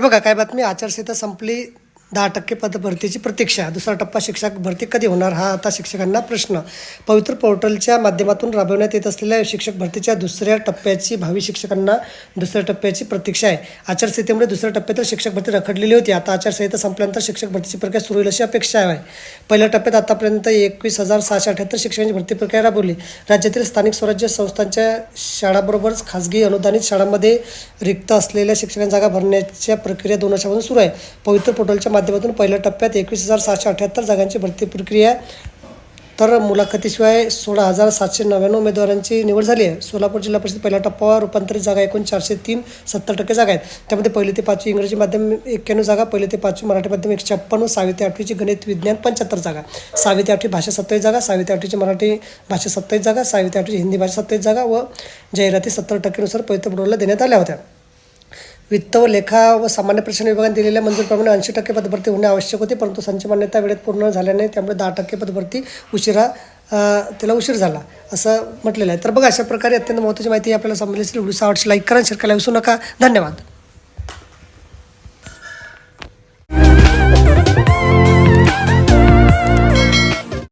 बघा काय बातमी? आचारसंहिता संपली. दहा टक्के पदभरतीची प्रतीक्षा. दुसरा टप्पा शिक्षक भरती कधी होणार? हा आता शिक्षकांना प्रश्न. पवित्र पोर्टलच्या माध्यमातून राबवण्यात येत असलेल्या शिक्षक भरतीच्या दुसऱ्या टप्प्याची भावी शिक्षकांना दुसऱ्या टप्प्याची प्रतीक्षा आहे. आचारसंहितेमुळे दुसऱ्या टप्प्यातील शिक्षक भरती रखडलेली होती. आता आचारसंहिता संपल्यानंतर शिक्षक भरतीची प्रक्रिया सुरू होईल अशी अपेक्षा आहे. पहिल्या टप्प्यात आतापर्यंत एकवीस हजार सहाशे अठ्याहत्तर शिक्षकांची भरती प्रक्रिया राबवली. राज्यातील स्थानिक स्वराज्य संस्थांच्या शाळाबरोबरच खाजगी अनुदानित शाळांमध्ये रिक्त असलेल्या शिक्षकांच्या जागा भरण्याच्या प्रक्रिया दोन वर्षापासून सुरू आहे. पवित्र पोर्टलच्या माध्यमातून माध्यमातून पहिल्या टप्प्यात एकवीस हजार सहाशे अठ्याहत्तर जागांची भरती प्रक्रिया आहे. तर मुलाखतीशिवाय सोळा हजार सातशे नव्याण्णव उमेदवारांची निवड झाली आहे. सोलापूर जिल्हा परिषद पहिल्या टप्प्यावर रूपांतरित जागा एकूण चारशे तीन सत्तर टक्के जागा आहेत. त्यामध्ये पहिली ते पाचवी इंग्रजी माध्यम एक्क्याण्णव जागा पहिली ते पाचवी मराठी माध्यम एक छप्पन्न सहावी ते आठवीची गणित विज्ञान पंच्याहत्तर जागा. सहावी ते आठवी भाषा सत्तावीस जागा सहावी ते आठवीची मराठी भाषा सत्तावीस जागा सहावी ते आठवीची हिंदी भाषा सत्तावीस जागा व जाहिराती सत्तर टक्केनुसार पवित्र बोर्डाला देण्यात आल्या होत्या. वित्त व लेखा व सामान्य प्रशासन विभागाने दिलेल्या मंजुरीप्रमाणे ऐंशी टक्के पदभरती होणे आवश्यक होते परंतु संच मान्यता वेळेत पूर्ण झाल्याने त्यामुळे दहा टक्के पदभरती उशिरा त्याला उशीर झाला असं म्हटलेलं आहे. तर बघा अशा प्रकारे अत्यंत महत्त्वाची माहिती आपल्याला संबंधित व्हिडिओ आवडशी लाईक करा शेअर करायला विसरू नका. धन्यवाद.